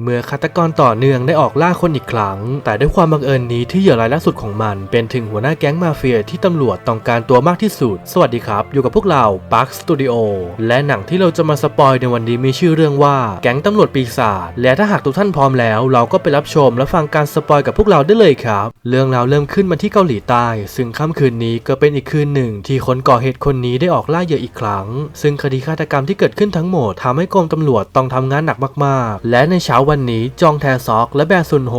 เมื่อฆาตกรต่อเนื่องได้ออกล่าคนอีกครั้ง แต่ด้วยความบังเอิญนี้ที่เหยื่อรายล่าสุดของมัน เป็นถึงหัวหน้าแก๊งมาเฟียที่ตำรวจต้องการตัวมากที่สุด สวัสดีครับ อยู่กับพวกเรา Park Studio และหนังที่เราจะมาสปอยในวันนี้มีชื่อเรื่องว่า แก๊งตำรวจปีศาจ และถ้าหากทุกท่านพร้อมแล้ว เราก็ไปรับชมและฟังการสปอยกับพวกเราได้เลยครับ เรื่องราวเริ่มขึ้นมาที่เกาหลีใต้ ซึ่งค่ำคืนนี้ก็เป็นอีกคืนหนึ่ง ที่คนก่อเหตุคนนี้ได้ออกล่าเหยื่ออีกครั้ง ซึ่งคดีฆาตกรรมที่เกิดขึ้นทั้งหมดทำให้กรมตำรวจต้องทำงานหนักมาก ๆ และในเช้าวันนี้จองแทซอกและแบซุนโฮ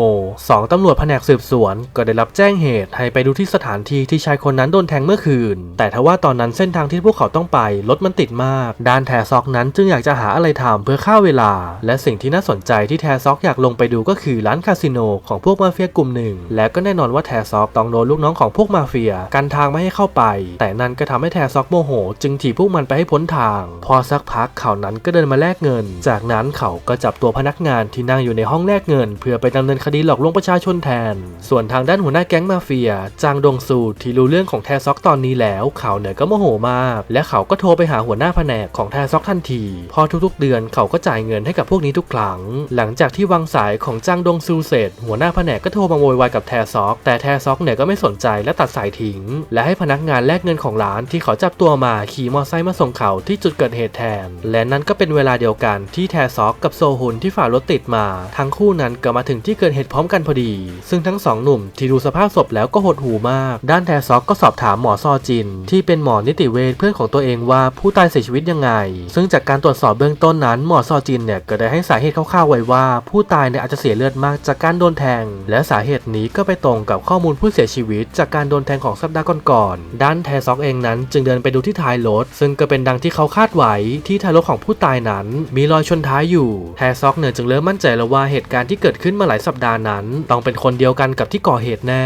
สองตำรวจแผนกสืบสวน ก็ได้รับแจ้งเหตุให้ไปดูที่สถานที่ที่ชายคนนั้นโดนแทงเมื่อคืน แต่ทว่าตอนนั้นเส้นทางที่พวกเขาต้องไปรถมันติดมาก ด้านแทซอกนั้นจึงอยากจะหาอะไรทำเพื่อฆ่าเวลา และสิ่งที่น่าสนใจที่แทซอกอยากลงไปดูก็คือร้านคาสิโนของพวกมาเฟียกลุ่มหนึ่ง และก็แน่นอนว่าแทซอกต้องโดนลูกน้องของพวกมาเฟียกันทางไม่ให้เข้าไป แต่นั่นก็ทำให้แทซอกโมโห จึงถีบพวกมันไปให้พ้นทาง พอสักพักเขานั้นก็เดินมาแลกเงิน จากนั้นเขาก็จับตัวพนักงานที่นั่งอยู่ในห้องแลกเงิน เพื่อไปดำเนินคดีหลอกลวงประชาชนแทน ส่วนทางด้านหัวหน้าแก๊งมาเฟีย จางดงซูที่รู้เรื่องของแทซอกตอนนี้แล้ว เขาเนี่ยก็โมโหมาก และเขาก็โทรไปหาหัวหน้าแผนกของแทซอกทันที พอทุกๆ เดือนเขาก็จ่ายเงินให้กับพวกนี้ทุกครั้ง หลังจากที่วางสายของจางดงซูเสร็จ หัวหน้าแผนกก็โทรมาโวยวายกับแทซอก แต่แทซอกเนี่ยก็ไม่สนใจและตัดสายทิ้ง และให้พนักงานแลกเงินของร้านที่เขาจับตัวมาขี่มอเตอร์ไซค์มาส่งเขาที่จุดเกิดเหตุแทน และนั่นก็เป็นเวลาเดียวกันที่แทซอกกับโซฮุนที่ฝ่ารถติดมา ทั้งคู่นั้นก็มาถึงที่เกิดเหตุพร้อมกันพอดี ซึ่งทั้งสองหนุ่มที่ดูสภาพศพแล้วก็หดหูมาก ด้านแทซอกก็สอบถามหมอซอจิน ที่เป็นหมอนิติเวชเพื่อนของตัวเองว่าผู้ตายเสียชีวิตยังไง ซึ่งจากการตรวจสอบเบื้องต้นนั้นหมอซอจินเนี่ยก็ได้ให้สาเหตุคร่าวๆไว้ว่า ผู้ตายเนี่ยอาจจะเสียเลือดมากจากการโดนแทง และสาเหตุนี้ก็ไปตรงกับข้อมูลผู้เสียชีวิต จากการโดนแทงของสัปดาห์ก่อนๆด้านแทซอกเองนั้น จึงเดินไปดูที่ท้ายรถซึ่งก็เป็นดังที่เขาคาดไว้ที่ท้ายรถของผู้ตายนั้น มีรอยชนท้ายอยู่แทซอกเนี่ยจึงเริ่มมั่นใจแล้วว่าเหตุการณ์ที่เกิดขึ้นมาหลายสัปดาห์นั้น ต้องเป็นคนเดียวกันกับที่ก่อเหตุแน่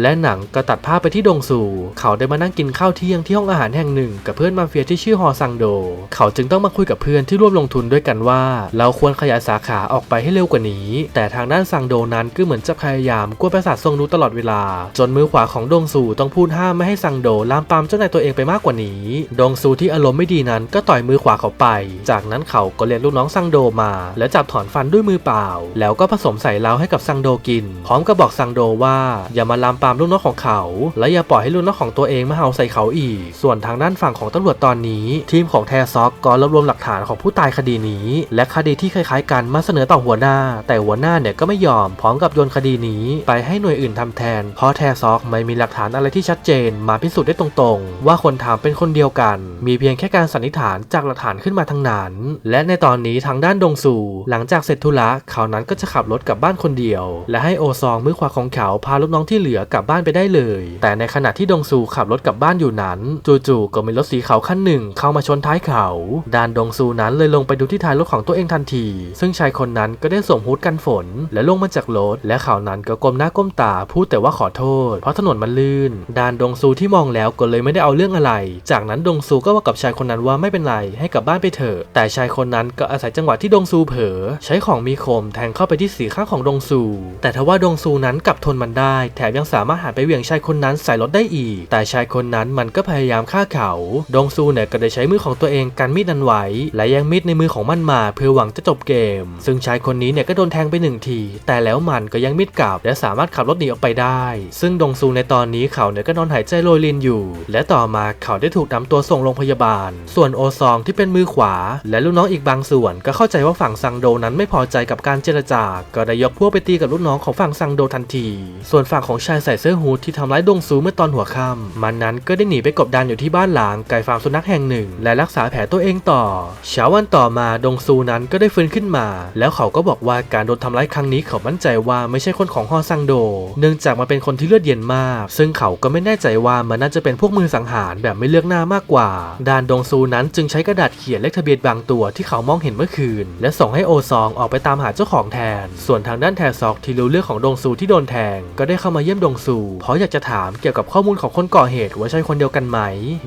และหนังก็ตัดภาพไปที่ดงซูเขาได้มานั่งกินข้าวเที่ยงที่ห้องอาหารแห่งหนึ่ง กับเพื่อนมาเฟียที่ชื่อฮอซังโด เขาจึงต้องมาคุยกับเพื่อนที่ร่วมลงทุนด้วยกันว่า เราควรขยายสาขาออกไปให้เร็วกว่านี้ แต่ทางด้านซังโดนั้นก็เหมือนจะพยายามกวนประสาททรงรู้ตลอดเวลา จนมือขวาของดงซูต้องพูดห้ามไม่ให้ซังโดลามปามเจ้านายตัวเองไปมากกว่านี้ ดงซูที่อารมณ์ไม่ดีนั้นก็ต่อยมือขวาเขาไป จากนั้นเขาก็เรียกลูกน้องซังโดมา แล้วจับถอนฟันด้วยมือเปล่า แล้วก็ผสมใส่เหล้าให้กับซังโดกิน พร้อมกับบอกซังโดว่าอย่ามาลามปามลูกน้องของเขา และอย่าปล่อยให้ลูกน้องของตัวเองมาเห่าใส่เขาอีก ส่วนทางด้านฝั่งของตำรวจตอนนี้ ทีมของแทซอกก็รวบรวมหลักฐานของผู้ตายคดีนี้ และคดีที่คล้ายๆกันมาเสนอต่อหัวหน้า แต่หัวหน้าเนี่ยก็ไม่ยอม พร้อมกับโยนคดีนี้ ไปให้หน่วยอื่นทำแทน เพราะแทซอกไม่มีหลักฐานอะไรที่ชัดเจน มาพิสูจน์ได้ตรงๆ ว่าคนทำเป็นคนเดียวกัน มีเพียงแค่การสันนิษฐานจากหลักฐานขึ้นมาทั้งนั้น และในตอนนี้ทางด้านดงซูหลังจากเสร็จธุระเขานั้นก็จะขับรถกลับบ้านคนเดียว และให้โอซองมือขวาของเขาพาลูกน้องที่เหลือกลับบ้านไปได้เลย แต่ในขณะที่ดงซูขับรถกลับบ้านอยู่นั้นจู่ๆก็มีรถสีขาวคันหนึ่งเข้ามาชนท้ายเขาดานดงซูนั้นเลยลงไปดูที่ท้ายรถของตัวเองทันที ซึ่งชายคนนั้นก็ได้สวมฮูดกันฝน และลงมาจากรถ และเขานั้นก็ก้มหน้าก้มตาพูดแต่ว่าขอโทษ เพราะถนนมันลื่น ดานดงซูที่มองแล้วก็เลยไม่ได้เอาเรื่องอะไร จากนั้นดงซูก็ว่ากับชายคนนั้นว่าไม่เป็นไรให้กลับบ้านไปเถอะแต่ชายคนนั้นก็อาศัยจังหวะที่ดงซูเผลอใช้ของมีคมแทงเข้าไปที่สีข้างของดงซู แต่ทว่าดงซูนั้นกลับทนมันได้ แถมยังสามารถหันไปเหวี่ยงชายคนนั้นใส่รถได้อีก แต่ชายคนนั้นมันก็พยายามฆ่าเขา ดงซูเนี่ยก็ได้ใช้มือของตัวเองกันมีดนั้นไว้ และยังมีดในมือของมันมาเพื่อหวังจะจบเกม ซึ่งชายคนนี้เนี่ยก็โดนแทงไปหนึ่งที แต่แล้วมันก็ยังมีดกลับ และสามารถขับรถหนีออกไปได้ ซึ่งดงซูในตอนนี้เขาเนี่ยก็นอนหายใจโรยรินอยู่ และต่อมาเขาได้ถูกนำตัวส่งโรงพยาบาล ส่วนโอซองที่เป็นมือขวา และลูกน้องอีกบางส่วนก็เข้าใจว่าฝั่งซังโดนั้นไม่พอใจกับการเจรจาก็ได้ยกพวกไปตีกับลูกน้องของฝั่งซังโดทันที ส่วนฝั่งของชายใส่เสื้อฮูดที่ทำร้ายดงซูเมื่อตอนหัวค่ำมันนั้นก็ได้หนีไปกบดานอยู่ที่บ้านหลังไก่ฟาร์มสุนัขแห่งหนึ่ง และรักษาแผลตัวเองต่อ เช้าวันต่อมาดงซูนั้นก็ได้ฟื้นขึ้นมา แล้วเขาก็บอกว่าการโดนทำร้ายครั้งนี้เขามั่นใจว่าไม่ใช่คนของฮอซังโด เนื่องจากมาเป็นคนที่เลือดเย็นมาก ซึ่งเขาก็ไม่แน่ใจว่ามันน่าจะเป็นพวกมือสังหารแบบไม่เลือกหน้ามากกว่า ดานดงซูนั้นจึงใช้กระดาษเขียนเลขทะเบียนบางตัวที่เขามองเห็นเมื่อคืน และส่งให้โอซองออกไปตามหาเจ้าของแทน ส่วนทางด้านแทซอกที่รู้เรื่องของดงซูที่โดนแทง ก็ได้เข้ามาเยี่ยมดงซูเพราะอยากจะถามเกี่ยวกับข้อมูลของคนก่อเหตุว่าใช่คนเดียวกันไหม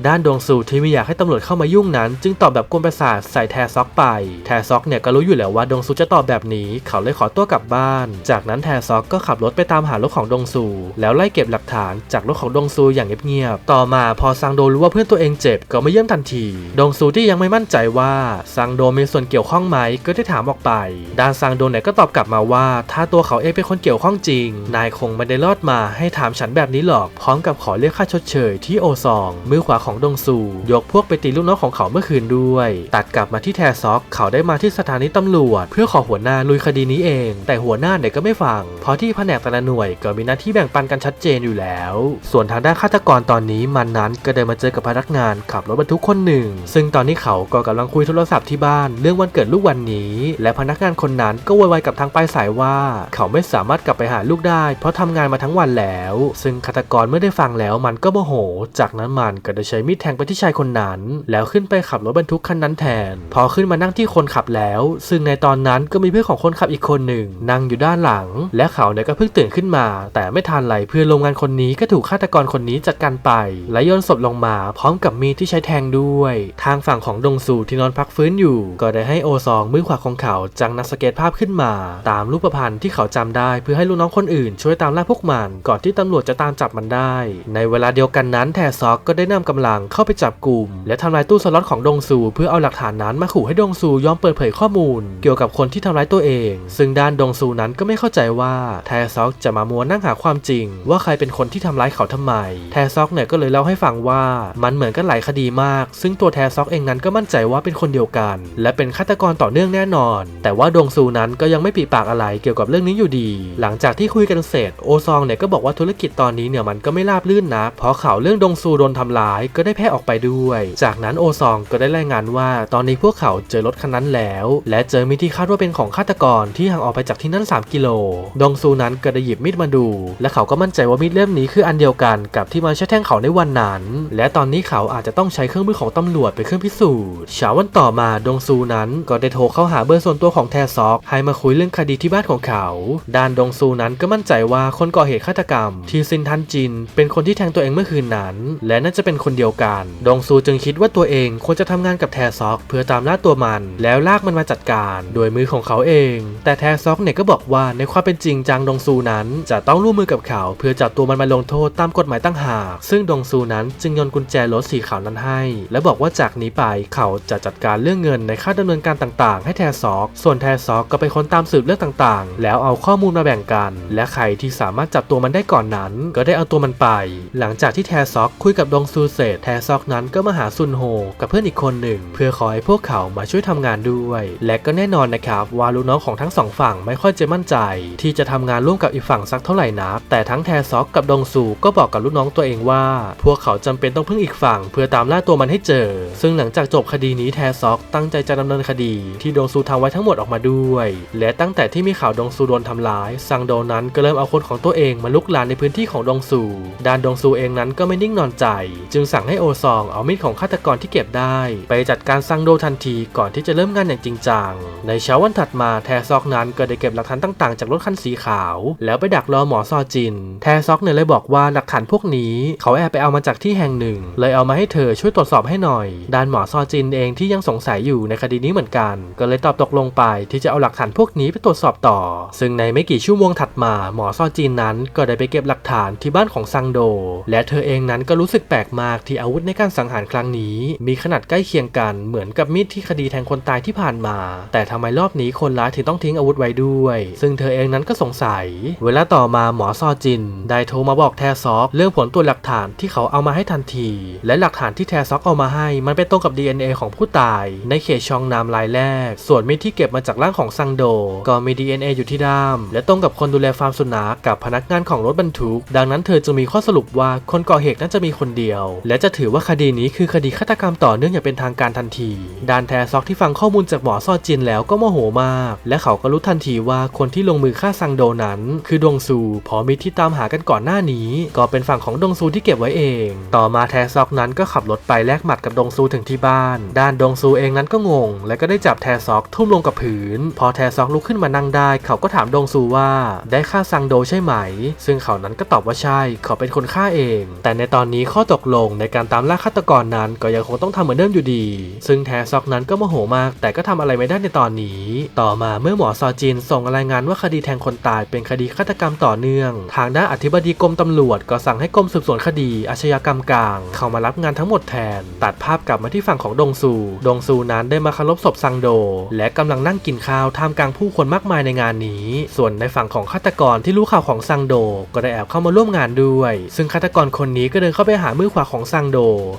ด้านดงซูที่ไม่อยากให้ตำรวจเข้ามายุ่งนั้น จึงตอบแบบกวนประสาทใส่แทซอกไป แทซอกเนี่ยก็รู้อยู่แล้วว่าดงซูจะตอบแบบนี้ เขาเลยขอตัวกลับบ้าน จากนั้นแทซอกก็ขับรถไปตามหารถของดงซู แล้วไล่เก็บหลักฐานจากรถของดงซูอย่างเงียบๆต่อมาพอซังโดรู้ว่าเพื่อนตัวเองเจ็บก็ไมาเยี่ยมทันที ดงซูที่ยังไม่มั่นใจว่าซังโดมีส่วนเกี่ยวข้องไหมก็ได้ถามออกไปด้านซังโดเนี่ยก็ตอบกลับมาว่า ถ้าตัวเขาเองเป็นคนเกี่ยวข้องจริง นายคงไม่ได้รอดมาให้ถามฉันแบบนี้หรอก พร้อมกับขอเรียกค่าชดเชยที่โอซอง มือขวาของดงซู ยกพวกไปตีลูกน้องของเขาเมื่อคืนด้วย ตัดกลับมาที่แทซอก เขาได้มาที่สถานีตำรวจ เพื่อขอหัวหน้าลุยคดีนี้เอง แต่หัวหน้าเนี่ยก็ไม่ฟัง เพราะที่แผนกแต่ละหน่วยก็มีหน้าที่แบ่งปันกันชัดเจนอยู่แล้ว ส่วนทางด้านฆาตกรตอนนี้มันนั้นก็เดินมาเจอกับพนักงานขับรถบรรทุกคนหนึ่ง ซึ่งตอนนี้เขาก็กำลังคุยโทรศัพท์ที่บ้าน เรื่องวันเกิดลูกวันนี้ และพนักงานคนนั้นก็โวยวายกับทางปลายสายว่า เขาไม่สามารถกลับไปหาลูกได้ เพราะทำงานมาทั้งวันแล้ว ซึ่งฆาตกรเมื่อได้ฟังแล้วมันก็โมโห จากนั้นมันก็ได้ใช้มีดแทงไปที่ชายคนนั้น แล้วขึ้นไปขับรถบรรทุกคันนั้นแทน พอขึ้นมานั่งที่คนขับแล้ว ซึ่งในตอนนั้นก็มีเพื่อนของคนขับอีกคนหนึ่ง นั่งอยู่ด้านหลัง และเขาเนี่ยก็เพิ่งตื่นขึ้นมา แต่ไม่ทันไรเพื่อนโรงงานคนนี้ก็ถูกฆาตกรคนนี้จัดการไป และโยนศพลงมา พร้อมกับมีดที่ใช้แทงด้วย ทางฝั่งของดงซูที่นอนพักฟื้นอยู่ ก็ได้ให้โอซองมือขวาของเขาจังนักสเก็ตภาพขึ้นมา ตามรูปพันธ์ที่เขาจำได้ เพื่อให้ลูกน้องคนอื่นช่วยตามล่าพวกมัน ก่อนที่ตำรวจจะตามจับมันได้ ในเวลาเดียวกันนั้นแทซอกก็ได้นำกำลังเข้าไปจับกลุ่ม และทำลายตู้สล็อตของดงซู เพื่อเอาหลักฐานนั้นมาขู่ให้ดงซูยอมเปิดเผยข้อมูล เกี่ยวกับคนที่ทำร้ายตัวเอง ซึ่งด้านดงซูนั้นก็ไม่เข้าใจว่าแทซอกจะมามัวนั่งหาความจริง ว่าใครเป็นคนที่ทำร้ายเขาทำไม แทซอกเนี่ยก็เลยเล่าให้ฟังว่ามันเหมือนกันหลายคดีมาก ซึ่งตัวแทซอกเองนั้นก็มั่นใจว่าเป็นคนเดียวกัน และเป็นฆาตกรต่อเนื่องแน่นอน แต่ว่าดงซูนั้นก็ยังไม่ปีปากอะไรเกี่ยวกับเรื่องนี้อยู่ดี หลังจากที่คุยกันเสร็จโอซองเนี่ยก็บอกว่าธุรกิจตอนนี้เนี่ยมันก็ไม่ราบรื่นนะเพราะข่าวเรื่องดงซูโดนทำร้ายก็ได้แพร่ออกไปด้วย จากนั้นโอซองก็ได้รายงานว่า ตอนนี้พวกเขาเจอรถคันนั้นแล้ว และเจอมีดที่คาดว่าเป็นของฆาตกรที่ห่างออกไปจากที่นั่น 3 กิโล ดงซูนั้นก็ได้หยิบมีดมาดู และเขาก็มั่นใจว่ามีดเล่มนี้คืออันเดียวกันกับที่มันใช้แทงเขาในวันนั้น และตอนนี้เขาอาจจะต้องใช้เครื่องมือของตำรวจเป็นเครื่องพิสูจน์เช้าวันต่อมาดงซูนั้นก็ได้โทรเข้าหาเบอร์ส่วนตัวของแทซอกให้มาคุยเรื่องคดีที่บ้านของเขาด้านดงซูนั้นก็มั่นใจว่าคนก่อเหตุฆาตกรรม ที่ซินทันจิน เป็นคนที่แทงตัวเองเมื่อคืนนั้น และน่าจะเป็นคนเดียวกัน ดงซูจึงคิดว่าตัวเองควรจะทำงานกับแทซอก เพื่อตามล่าตัวมัน แล้วลากมันมาจัดการ โดยมือของเขาเอง แต่แทซอกเนี่ยก็บอกว่าในความเป็นจริงจางดงซูนั้น จะต้องร่วมมือกับเขา เพื่อจับตัวมันมาลงโทษตามกฎหมายตั้งหากซึ่งดงซูนั้นจึงโยนกุญแจรถสีขาวนั้นให้ และบอกว่าจากนี้ไปเขาจะจัดการเรื่องเงินในค่าดำเนินการต่าง ๆ ให้แทซอก ส่วนแทซอกก็ไปค้นตามสืบเรื่องต่างๆ แล้วเอาข้อมูลมาแบ่งกัน และใครที่สามารถจับตัวมันได้ก่อนนั้น ก็ได้เอาตัวมันไป หลังจากที่แทซอกคุยกับดงซูเสร็จแทซอกนั้นก็มาหาซุนโฮกับเพื่อนอีกคนหนึ่ง เพื่อขอให้พวกเขามาช่วยทำงานด้วย และก็แน่นอนนะครับว่าลูกน้องของทั้งสองฝั่งไม่ค่อยจะมั่นใจ ที่จะทำงานร่วมกับอีกฝั่งสักเท่าไหร่นักแต่ทั้งแทซอกกับดงซูก็บอกกับลูกน้องตัวเองว่า พวกเขาจำเป็นต้องพึ่งอีกฝั่ง เพื่อตามล่าตัวมันให้เจอ ซึ่งหลังจากจบคดีนี้แทซอกตั้งใจจะดำเนินคดี ที่ดงซูทำไว้ทั้งหมดออกมาด้วยและตั้งแต่ที่มีข่าวดงซูโดนทำร้ายซังโดนั้นก็เริ่มเอาคนของตัวเองมาลุกลานในพื้นที่ของดงซูด้านดงซูเองนั้นก็ไม่นิ่งนอนใจ จึงสั่งให้โอซองเอามีดของฆาตกรที่เก็บได้ ไปจัดการซังโดทันทีก่อนที่จะเริ่มงานอย่างจริงจังในเช้าวันถัดมาแทซอกนั้นก็ได้เก็บหลักฐานต่างๆ จากรถคันสีขาว แล้วไปดักรอหมอซอจิน แทซอกเนี่ยเลยบอกว่าหลักฐานพวกนี้เขาแอบไปเอามาจากที่แห่งหนึ่ง เลยเอามาให้เธอช่วยตรวจสอบให้หน่อยด้านหมอซอจินเองที่ยังสงสัยอยู่ในคดีนี้เหมือนกัน ก็เลยตอบตกลงไปที่จะเอาหลักฐานพวกนี้ไปตรวจสอบต่อ ซึ่งในไม่กี่ชั่วโมงถัดมาหมอซอจินนั้นก็ได้ไปเก็บหลักฐานที่บ้านของซังโด และเธอเองนั้นก็รู้สึกแปลกมากที่อาวุธในการสังหารครั้งนี้ มีขนาดใกล้เคียงกันเหมือนกับมีดที่คดีแทงคนตายที่ผ่านมา แต่ทำไมรอบนี้คนร้ายถึงต้องทิ้งอาวุธไว้ด้วย ซึ่งเธอเองนั้นก็สงสัย เวลาต่อมาหมอซอจิน ได้โทรมาบอกแทซอกเรื่องผลตรวจหลักฐานที่เขาเอามาให้ทันที และหลักฐานที่แทซอกเอามาให้ มันเป็นตรงกับ DNA ของผู้ตาย ในเขตชองนามรายแรก ส่วนมีดที่เก็บมาจากร่างของซังโด ก็มี DNA อยู่ที่ด้าม และตรงกับคนดูแลฟาร์มสุนัขกับพนักงานของรถบรรทุก ดังนั้นเธอจึงมีข้อสรุปว่าคนก่อเหตุน่าจะมีคนเดียว และจะถือว่าคดีนี้คือคดีฆาตกรรมต่อเนื่องอย่างเป็นทางการทันทีดานแทซอกที่ฟังข้อมูลจากหมอซอจินแล้วก็โมโหมาก และเขาก็รู้ทันทีว่าคนที่ลงมือฆ่าซังโดนั้น คือดงซูพอมีที่ตามหากันก่อนหน้านี้ ก็เป็นฝั่งของดงซูที่เก็บไว้เอง ต่อมาแทซอกนั้นก็ขับรถไปแลกหมัดกับดงซูถึงที่บ้าน ด้านดงซูเองนั้นก็งง และก็ได้จับแทซอกทุ่มลงกับพื้นพอแทซอกลุกขึ้นมานั่งได้ เขาก็ถามดงซูว่าได้ฆ่าซังโดใช่ไหม ซึ่งเขานั้นก็ตอบว่าใช่ เขาเป็นคนฆ่าเอง แต่ในตอนนี้ข้อตกลงในการตามล่าฆาตกรนั้นก็ยังคงต้องทำเหมือนเดิมอยู่ดี ซึ่งแทซอกนั้นก็โมโหมาก แต่ก็ทำอะไรไม่ได้ในตอนนี้ ต่อมาเมื่อหมอซอจินส่งรายงานว่าคดีแทงคนตายเป็นคดีฆาตกรรมต่อเนื่อง ทางด้านอธิบดีกรมตำรวจ ก็สั่งให้กรมสืบสวนคดีอาชญากรรมกลาง เข้ามารับงานทั้งหมดแทน ตัดภาพกลับมาที่ฝั่งของดงซู ดงซูนั้นได้มาคารพศพซังโด และกำลังนั่งกินข้าวข้าวท่ามกลางผู้คนมากมายในงานนี้ ส่วนในฝั่งของฆาตกรที่รู้ข่าวของซังโด ก็ได้แอบเข้ามาร่วมงานด้วย ซึ่งฆาตกรคนนี้ก็เดินเข้าไปหามือขวาของซังโด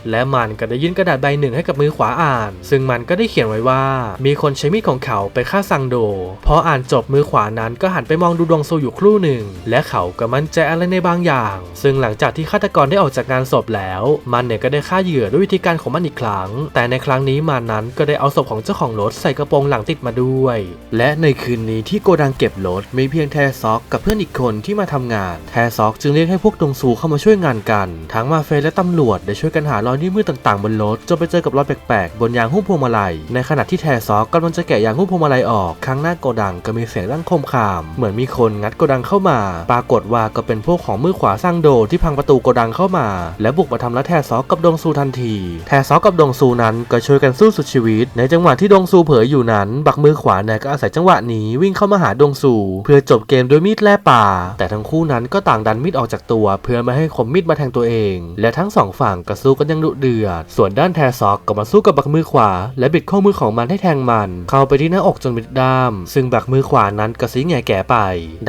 และมันก็ได้ยื่นกระดาษใบหนึ่งให้กับมือขวาอ่าน ซึ่งมันก็ได้เขียนไว้ว่า มีคนใช้มีดของเขาไปฆ่าซังโด พออ่านจบมือขวานั้นก็หันไปมองดูดวงซูอยู่ครู่หนึ่ง และเขาก็มั่นใจอะไรในบางอย่าง ซึ่งหลังจากที่ฆาตกรได้ออกจากงานศพแล้ว มันเนี่ยก็ได้ฆ่าเหยื่อด้วยวิธีการของมันอีกครั้ง แต่ในครั้งนี้มันนั้นก็ได้เอาศพของเจ้าของรถใส่กระโปรงหลังติดมาด้วยและในคืนนี้ที่โกดังเก็บรถมีเพียงแทซอกกับเพื่อนอีกคนที่มาทำงาน แทซอกจึงเรียกให้พวกดงซูเข้ามาช่วยงานกัน ทั้งมาเฟยและตำรวจได้ช่วยกันหารอยนิ้วมือต่างๆบนรถจนไปเจอกับรอยแปลกๆบนยางหุ้มพวงมาลัย ในขณะที่แทซอกกำลังจะแกะยางหุ้มพวงมาลัยออกข้างหน้าโกดังก็มีเสียงดังคมคาม เหมือนมีคนงัดโกดังเข้ามา ปรากฏว่าก็เป็นพวกของมือขวาสร้างโดที่พังประตูโกดังเข้ามา และบุกมาทำร้ายแทซอกกับดงซูทันที แทซอกกับดงซูนั้นก็ช่วยกันสู้สุดชีวิต ในจังหวะที่ดงซูเผลออยู่นั้น บักมือขวาเนี่ยก็อาศัยจังหวะหนีวิ่งเข้ามาหาดงซูเพื่อจบเกมด้วยมีดแล่ป่า แต่ทั้งคู่นั้นก็ต่างดันมีดออกจากตัว เพื่อไม่ให้คมมีดมาแทงตัวเอง และทั้งสองฝั่งก็สู้กันยังดุเดือด ส่วนด้านแทซอกก็มาสู้กับบักมือขวา และบิดข้อมือของมันให้แทงมัน เข้าไปที่หน้าอกจนบิดด้าม ซึ่งบักมือขวานั้นก็ซีแง่แก่ไป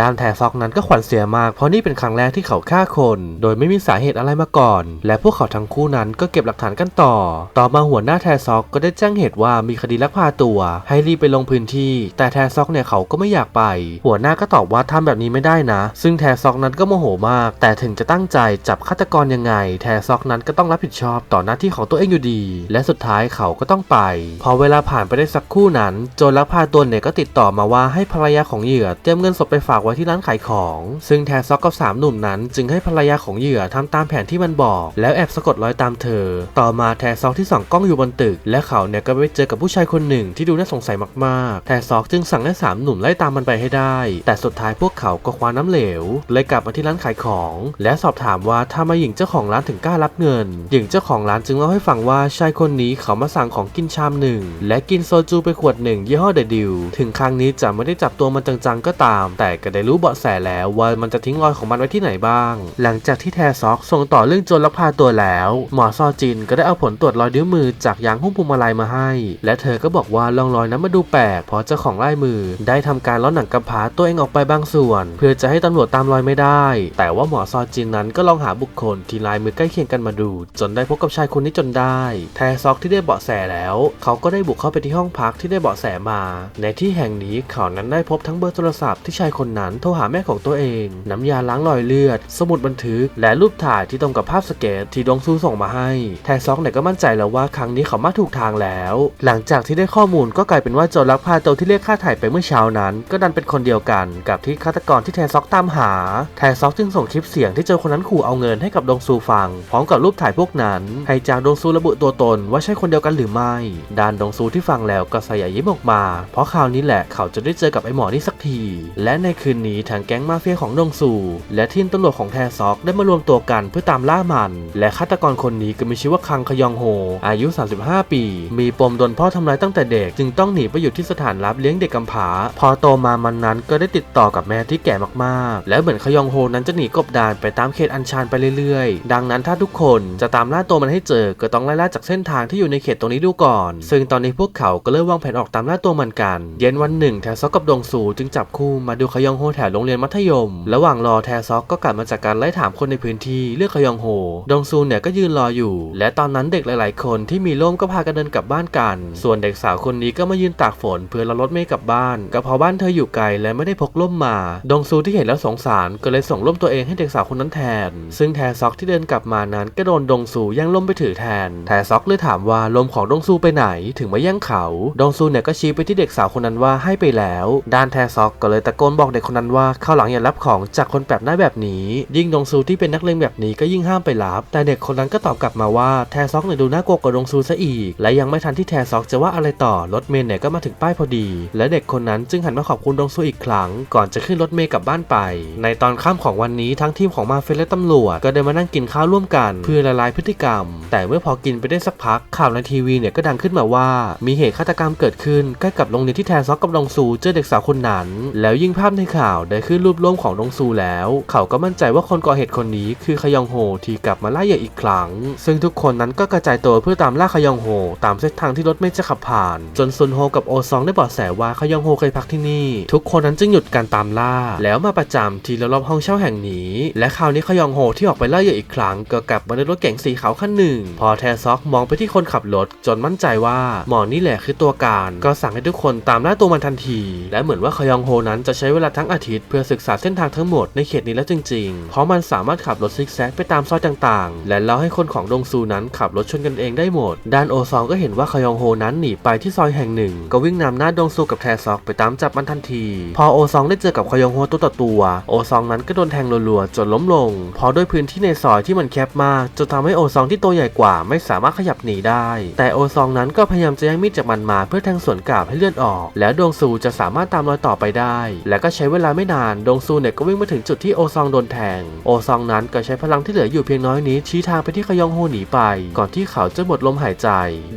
ด้านแทซอกนั้นก็ขวัญเสียมากเพราะนี่เป็นครั้งแรกที่เขาฆ่าคน โดยไม่มีสาเหตุอะไรมาก่อน และพวกเขาทั้งคู่นั้นก็เก็บหลักฐานกันต่อ ต่อมาหัวหน้าแทซอกก็ได้แจ้งเหตุว่ามีคดีลักพาตัว ให้รีบไปลงพื้นที่แต่แทซอกเนี่ยเขาก็ไม่อยากไป หัวหน้าก็ตอบว่าทำแบบนี้ไม่ได้นะ ซึ่งแทซอกนั้นก็โมโหมาก แต่ถึงจะตั้งใจจับฆาตกรยังไง แทซอกนั้นก็ต้องรับผิดชอบต่อหน้าที่ของตัวเองอยู่ดี และสุดท้ายเขาก็ต้องไป พอเวลาผ่านไปได้สักครู่นั้นโจรลักพาตัวเนี่ยก็ติดต่อมาว่าให้ภรรยาของเหยื่อเตรียมเงินสดไปฝากไว้ที่ร้านขายของ ซึ่งแทซอกกับสามหนุ่มนั้น จึงให้ภรรยาของเหยื่อทำตามแผนที่มันบอก แล้วแอบสะกดรอยตามเธอ ต่อมาแทซอกที่ส่องกล้องอยู่บนตึก และเขาเนี่ยก็ไปเจอกับผู้ชายคนหนึ่งที่ดูน่าสงสัยมากๆ แทซอกจึงสั่งให้สามหนุ่มไล่ตามมันไปให้ได้ แต่สุดท้ายพวกเขาก็คว้าน้ำเหลวเลยกลับมาที่ร้านขายของ และสอบถามว่าทำไมหญิงเจ้าของร้านถึงกล้ารับเงิน หญิงเจ้าของร้านจึงเล่าให้ฟังว่าชายคนนี้เขามาสั่งของกินชามหนึ่งและกินโซจูไปขวดหนึ่งยี่ห้อเดดิวถึงครั้งนี้จะไม่ได้จับตัวมันจังๆก็ตาม แต่ก็ได้รู้เบาะแสแล้วว่ามันจะทิ้งรอยของมันไว้ที่ไหนบ้าง หลังจากที่แทซอกส่งต่อเรื่องโจรลักพาตัวแล้ว หมอซอจินก็ได้เอาผลตรวจรอยนิ้วมือจากยางหุ้มพวงมาลัยมาให้ และเธอก็บอกว่าลองรอยนั้นมาดูแปลกเพราะเจ้าของลายมือ ได้ทำการล้อหนังกำพร้าตัวเองออกไปบางส่วน เพื่อจะให้ตำรวจตามรอยไม่ได้ แต่ว่าหมอซอจินนั้นก็ลองหาบุคคลที่ลายมือใกล้เคียงกันมาดู จนได้พบกับชายคนนี้จนได้ แทซอกที่ได้เบาะแสแล้ว เขาก็ได้บุกเข้าไปที่ห้องพักที่ได้เบาะแสมา ในที่แห่งนี้เขานั้นได้พบทั้งเบอร์โทรศัพท์ที่ชายคนนั้นโทรหาแม่ของตัวเอง น้ำยาล้างรอยเลือด สมุดบันทึก และรูปถ่ายที่ตรงกับภาพสเก็ตที่ดงซูส่งมาให้ แทซอกเนี่ยก็มั่นใจแล้วว่าครั้งนี้เขามาถูกทางแล้ว หลังจากที่ได้ข้อมูลก็กลายเป็นว่าโจรลักพาตัวที่เรียกค่าถ่ายไปเมื่อเช้านั้น ก็ดันเป็นคนเดียวกันกับที่ฆาตกรที่แทซอกตามหา แทซอกจึงส่งคลิปเสียงที่โจรคนนั้นขู่เอาเงินให้กับดงซูฟัง พร้อมกับรูปถ่ายพวกนั้น ให้จางดงซูระบุตัวตนว่าใช่คนเดียวกันหรือไม่ด้านดงซูที่ฟังแล้วก็สยายยิ้มออกมา เพราะคราวนี้แหละเขาจะได้เจอกับไอ้หมอนี่สักที และในคืนนี้ทางแก๊งมาเฟียของดงซู และทีมตำรวจของแทซอกได้มารวมตัวกันเพื่อตามล่ามัน และฆาตกรคนนี้ก็มีชื่อว่าคังคยองโฮ อายุ 35 ปี มีปมโดนพ่อทำร้ายตั้งแต่เด็กจึงต้องหนีไปอยู่ที่สถานรับเลี้ยงเด็กกำพร้า พอโตมามันนั้นก็ได้ติดต่อกับแม่ที่แก่มากๆ และเหมือนคยองโฮนั้นจะหนีกบดานไปตามเขตอันชันไปเรื่อยๆ ดังนั้นถ้าทุกคนจะตามล่าตัวมันให้เจอก็ต้องไล่ล่าจากเส้นทางที่อยู่ในเขตตรงนี้ดูก่อน ซึ่งตอนนี้พวกเขาก็เริ่มวางแผนออกตามล่าตัวมันกัน เย็นวันหนึ่งแทซอกกับดงซูจึงจับคู่มาดูคยองโฮแถวโรงเรียนมัธยม ระหว่างรอแทซอกก็กลับมาจากการไล่ถามคนในพื้นที่เรื่องคยองโฮ ดงซูเนี่ยก็ยืนรออยู่ และตอนนั้นเด็กหลาย ๆ คนที่มีร่มก็พากันเดินกลับบ้านกัน ส่วนเด็กสาวคนนี้ก็มายืนตากฝนเพื่อรอรถเมล์กลับบ้านก็เพราะบ้านเธออยู่ไกลและไม่ได้พกร่มมา ดงซูที่เห็นแล้วสงสารก็เลยส่งร่มตัวเองให้เด็กสาวคนนั้นแทน ซึ่งแทซอกที่เดินกลับมานั้นก็โดนดงซูแย่งร่มไปถือแทน แทซอกเลยถามว่าร่มของดงซูไปไหนถึงมาแย่งเขา ดงซูเนี่ยก็ชี้ไปที่เด็กสาวคนนั้นว่าให้ไปแล้ว ด้านแทซอกก็เลยตะโกนบอกเด็กคนนั้นว่าเข้าหลังอย่ารับของจากคนแปลกหน้าแบบนี้ ยิ่งดงซูที่เป็นนักเลงแบบนี้ก็ยิ่งห้ามไปรับ แต่เด็กคนนั้นก็ตอบกลับมาว่าแทซอกเนี่ยดูน่ากลัวกว่าดงซูซะอีก และยังไม่ทันที่แทซอกจะว่าอะไรต่อรถเมล์เนี่ยก็มาถึงป้ายพอดีและเด็กคนนั้นจึงหันมาขอบคุณดงซูอีกครั้ง ก่อนจะขึ้นรถเมล์กลับบ้านไป ในตอนค่ำของวันนี้ทั้งทีมของมาเฟลและตำรวจก็ได้มานั่งกินข้าวร่วมกัน เพื่อละลายพฤติกรรม แต่เมื่อพอกินไปได้สักพักข่าวในทีวีเนี่ยก็ดังขึ้นมาว่า มีเหตุฆาตกรรมเกิดขึ้นใกล้กับโรงเรียนที่แทนซอกกับดงซูเจอเด็กสาวคนนั้น แล้วยิ่งภาพในข่าวได้ขึ้นรูปร่มของดงซูแล้ว เขาก็มั่นใจว่าคนก่อเหตุคนนี้คือคยองโฮที่กลับมาล่าเหยื่ออีกครั้ง ซึ่งทุกคนนั้นก็กระจายตัวเพื่อตามล่าคยองโฮตามเส้นทางที่รถเมล์จะขับผ่าน จนซุนโฮกับโอซองได้บาะแสว่าขยองโฮเคยพักที่นี่ ทุกคนนั้นจึงหยุดการตามล่า แล้วมาประจำที่รอบๆห้องเช่าแห่งนี้ และคราวนี้ขยองโฮที่ออกไปล่าเหยื่ออีกครั้งก็กลับมาในรถเก๋งสีขาวคันหนึ่ง พอแทซอกมองไปที่คนขับรถจนมั่นใจว่าหมอนี่แหละคือตัวการ ก็สั่งให้ทุกคนตามล่าตัวมันทันที และเหมือนว่าขยองโฮนั้นจะใช้เวลาทั้งอาทิตย์เพื่อศึกษาเส้นทางทั้งหมดในเขตนี้แล้วจริงๆ เพราะมันสามารถขับรถซิกแซกไปตามซอยต่างๆ และเล่าให้คนของดงซูนั้นขับรถชนกันเองได้หมด ด้านโอซองก็เห็นว่าขยองโฮนั้นหนีไปที่ซอยแห่งหนึ่ง ก็วิ่งนำหน้าดงซูกับแทซอกไปตามจับมันทันที พอโอซองได้เจอกับขยองโฮตัวต่อตัว โอซองนั้นก็โดนแทงรัวๆจนล้มลงพราะด้วยพื้นที่ในซอยที่มันแคบมากจนทำให้โอซองที่ตัวใหญ่กว่าไม่สามารถขยับหนีได้ แต่โอซองนั้นก็พยายามจะแย่งมีดจากมันมาเพื่อแทงสวนกลับให้เลือดออก แล้วดงซูจะสามารถตามรอยต่อไปได้ และก็ใช้เวลาไม่นานดงซูเนี่ยก็วิ่งมาถึงจุดที่โอซองโดนแทง โอซองนั้นก็ใช้พลังที่เหลืออยู่เพียงน้อยนี้ชี้ทางไปที่ขยองโฮหนีไป ก่อนที่เขาจะหมดลมหายใจ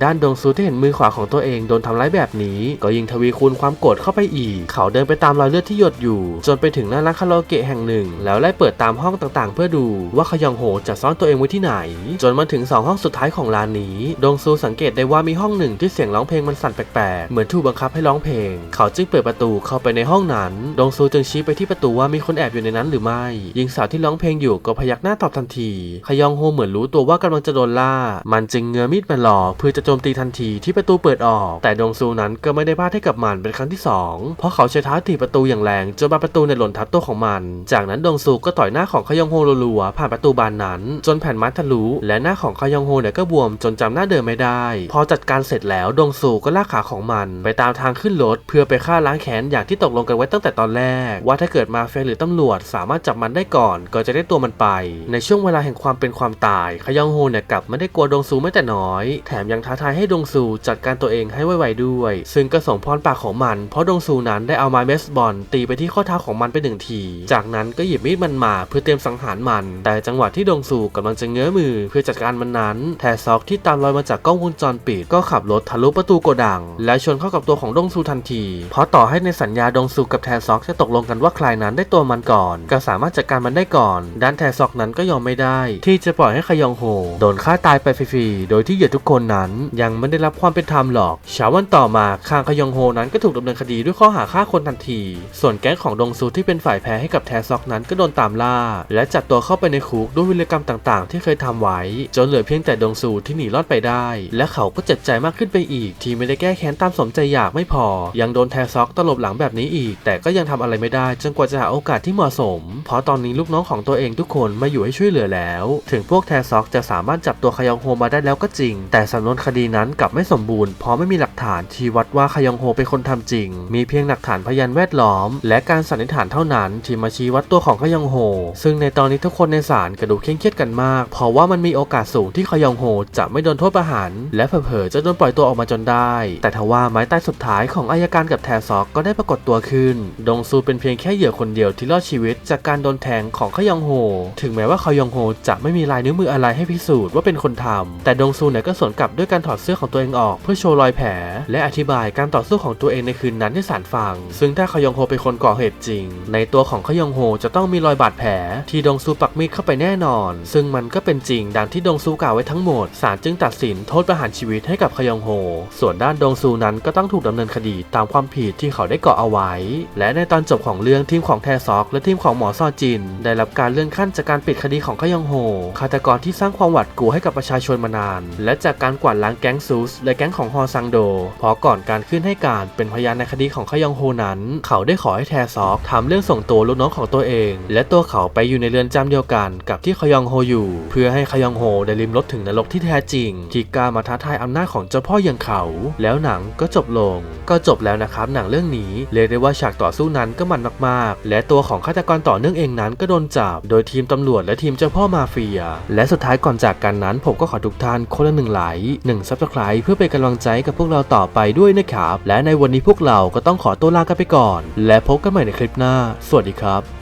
ด้านดงซูที่เห็นมือขวาของตัวเองโดนทำร้ายแบบนี้ก็ยิงทวีคูณความโกรธเข้าไปอีก เขาเดินไปตามรอยเลือดที่หยดอยู่ จนไปถึงหน้าร้านคาราโอเกะแห่งหนึ่ง แล้วไล่เปิดตามห้องต่างๆ เพื่อดูว่าขยองโฮจะซ่อนตัวเองไว้ที่ไหน จนมาถึงสองห้องสุดท้ายของร้านนี้ ดงซูสังเกตได้ว่ามีห้องหนึ่งที่เสียงร้องเพลงมันสั่นแปลกๆ เหมือนถูกบังคับให้ร้องเพลง เขาจึงเปิดประตูเข้าไปในห้องนั้น ดงซูจึงชี้ไปที่ประตูว่ามีคนแอบอยู่ในนั้นหรือไม่ หญิงสาวที่ร้องเพลงอยู่ก็พยักหน้าตอบทันที ขยองโฮเหมือนรู้ตัวว่ากำลังจะโดนล่า มันจึงเงื้อมีดมาหล่อเพื่อจะโจมตีทันทีที่ประตูเปิดออก แต่ดงซูนั้นก็ไม่ได้พลาดให้กับมันเป็นครั้งที่สองเพราะเขาใช้เท้าถีบประตูอย่างแรงจนบานประตูในยหล่นทับตัวของมัน จากนั้นดงซูก็ต่อยหน้าของขยองโฮรัวๆผ่านประตูบานนั้น จนแผ่นไม้ทะลุและหน้าของขยองโฮเนี่ยก็บวมจนจำหน้าเดิมไม่ได้ พอจัดการเสร็จแล้วดงซูก็ลากขาของมัน ไปตามทางขึ้นรถเพื่อไปฆ่าล้างแค้นอย่างที่ตกลงกันไว้ตั้งแต่ตอนแรก ว่าถ้าเกิดมาเฟียหรือตำรวจสามารถจับมันได้ก่อน ก็จะได้ตัวมันไป ในช่วงเวลาแห่งความเป็นความตายขยองโฮเนี่ยกลับไม่ได้กลัวดงซูแม้แต่น้อย แถมยังท้าทายให้ดงซูจัดการตัวเองให้ไวๆด้วย ซึ่งก็ส่งพรปากของมัน เพราะดงซูนั้นได้เอาไม้เบสบอลตีไปที่ข้อเท้าของมันไปหนึ่งที จากนั้นก็หยิบมีดมันมาเพื่อเตรียมสังหารมัน แต่จังหวะที่ดงซูกำลังจะเงื้อมือเพื่อจัดการมันนั้นแทซอกที่ตามรอยมาจากกล้องวงจรปิดก็ขับรถทะลุประตูโกดัง และชนเข้ากับตัวของดงซูทันที เพราะต่อให้ในสัญญาดงซูกับแทซอกจะตกลงกันว่าใครนั้นได้ตัวมันก่อน ก็สามารถจัดการมันได้ก่อนด้านแทซอกนั้นก็ยอมไม่ได้ ที่จะปล่อยให้ขยองโฮโดนฆ่าตายไปฟรีๆโดยที่เหยื่อทุกคนนั้น ยังไม่ได้รับความเป็นธรรมหรอกเช้าวันต่อมาคางขยองโฮโฮนั้นก็ถูกดำเนินคดีด้วยข้อหาฆ่าคนทันที ส่วนแก๊งของดงซูที่เป็นฝ่ายแพ้ให้กับแทซอกนั้นก็โดนตามล่า และจับตัวเข้าไปในคุกด้วยวิรกรรมต่างๆ ที่เคยทำไว้ จนเหลือเพียงแต่ดงซูที่หนีรอดไปได้ และเขาก็เจ็บใจมากขึ้นไปอีก ที่ไม่ได้แก้แค้นตามสมใจอยากไม่พอ ยังโดนแทซอกตลบหลังแบบนี้อีก แต่ก็ยังทำอะไรไม่ได้ จนกว่าจะหาโอกาสที่เหมาะสม เพราะตอนนี้ลูกน้องของตัวเองทุกคนมาอยู่ให้ช่วยเหลือแล้ว ถึงพวกแทซอกจะสามารถจับตัวขยองโฮมาได้แล้วก็จริง แต่สำนวนคดีนั้นกลับไม่สมบูรณ์เพราะไม่มีหลักฐานที่วัดว่าขยองโฮเป็นคนทำจริง มีเพียงหลักฐานพยานแวดล้อม และการสันนิษฐานเท่านั้นที่มาชี้วัดตัวของขยองโฮ ซึ่งในตอนนี้ทุกคนในศาลก็ดูเคร่งเครียดกันมาก เพราะว่ามันมีโอกาสสูงที่ขยองโฮจะไม่โดนโทษประหาร และเผลอๆจะโดนปล่อยตัวออกมาจนได้ แต่ทว่าไม้ใต้สุดท้ายของอายการกับแทซอกก็ได้ปรากฏตัวขึ้น ดงซูเป็นเพียงแค่เหยื่อคนเดียวที่รอดชีวิต จากการโดนแทงของขยองโฮ ถึงแม้ว่าขยองโฮจะไม่มีลายนิ้วมืออะไรให้พิสูจน์ว่าเป็นคนทำแต่ดงซูเนี่ยก็สวนกลับด้วยการถอดเสื้อของตัวเองออกเพื่อโชว์รอยแผล และอธิบายการต่อสู้ของตัวเองในคืนนั้นให้ศาลฟัง ซึ่งถ้าขยองโฮเป็นคนก่อเหตุจริง ในตัวของขยองโฮจะต้องมีรอยบาดแผล ที่ดงซูปักมีดเข้าไปแน่นอน ซึ่งมันก็เป็นจริงดังที่ดงซูกล่าวไว้ทั้งหมดศาลจึงตัดสินโทษประหารชีวิตให้กับขยองโฮ ส่วนด้านดงซูนั้นก็ต้องถูกดำเนินคดีตามความผิดที่เขาได้ก่อเอาไว้ และในตอนจบของเรื่องทีมของแทซอก และทีมของหมอซอจิน ได้รับการเลื่อนขั้นจากการปิดคดีของขยองโฮฆาตกรที่สร้างความหวาดกลัวให้กับประชาชนมานาน และจากการกวาดล้างแก๊งซูสและแก๊งของฮอซังโดเพราะก่อนการขึ้นให้การเป็นพยานในคดีของขยองโฮนั้น เขาได้ขอให้แทซอกทำเรื่องส่งตัวลูกน้องของตัวเอง และตัวเขาไปอยู่ในเรือนจำเดียวกันกับที่ขยองโฮอยู่ เพื่อให้ขยองโฮได้ลิมรสถึงนรกที่แท้จริง ที่กล้ามาท้าทายอำนาจของเจ้าพ่ออย่างเขา แล้วหนังก็จบลง ก็จบแล้วนะครับหนังเรื่องนี้เรียกได้ว่าฉากต่อสู้นั้นก็มันมากๆ และตัวของฆาตกรต่อเนื่องเองนั้นก็โดนจับ โดยทีมตำรวจและทีมเจ้าพ่อมาเฟีย และสุดท้ายก่อนจากกันนั้น ผมก็ขอทุกท่านคนละหนึ่งไลค์หนึ่งซับสไครต์เพื่อเป็นกำลังใจกับพวกเราต่อไปด้วยนะครับและในวันนี้พวกเราก็ต้องขอตัวลากันไปก่อน และพบกันใหม่ในคลิปหน้า สวัสดีครับ